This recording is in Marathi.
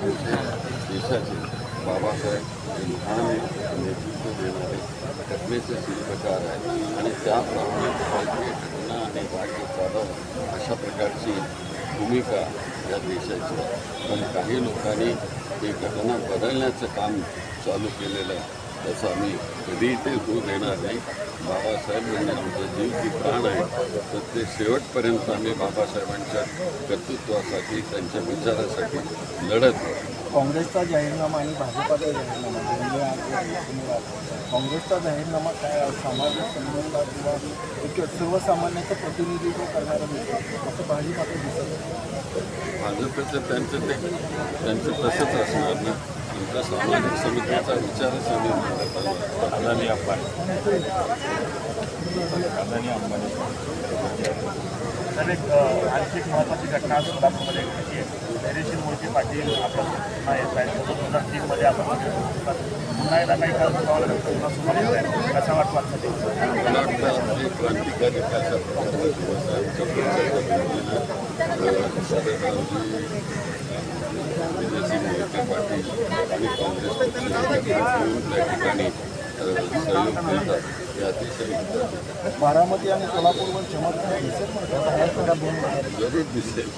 आमचे देशाचे बाबासाहेब हे नेतृत्व देणारे घटनेचे शिल्पकार आहे आणि त्याप्रमाणे राजकीय घटना आणि राज्य चालवणं अशा प्रकारची भूमिका या देशाची पण काही लोकांनी ही घटना बदलण्याचं काम चालू केलेलं आहे. तसं आम्ही कधीही ते होऊ देणार नाही. बाबासाहेब म्हणजे आमचा जीव की प्राण आहे. तर ते शेवटपर्यंत आम्ही बाबासाहेबांच्या कर्तृत्वासाठी त्यांच्या विचारासाठी लढत काँग्रेसचा जाहीरनामा आणि भाजपाचा जाहीरनामा म्हणजे काँग्रेसचा जाहीरनामा काय समाज संबंधात किंवा एक सर्वसामान्याचं प्रतिनिधित्व करणारं असं भाजपाचं दिसत भाजपचं त्यांचं ते त्यांचं तसंच असणार ना. आमच्या सामाजिक समितीचा विचारच आम्ही अदानी अंबानी. अदानी अंबानी. तर एक आणखी एक महत्त्वाची घटना आज सोलापूरमध्ये घडली आहे. धैर्यशील मोहिते पाटील आपला पुन्हा येत आहेत. दोन हजार तीनमध्ये आपण. पुन्हा एकदा काही काळ पुन्हा समोर येत आहे कसा क्रांतिकारी मोहिते पाटील आणि काँग्रेस त्या ठिकाणी सहयोग करतात हे अतिशय महत्त्वाचं आहे. बारामती आणि सोलापूरवर चमत्कार दिसेल जरूर दिसेल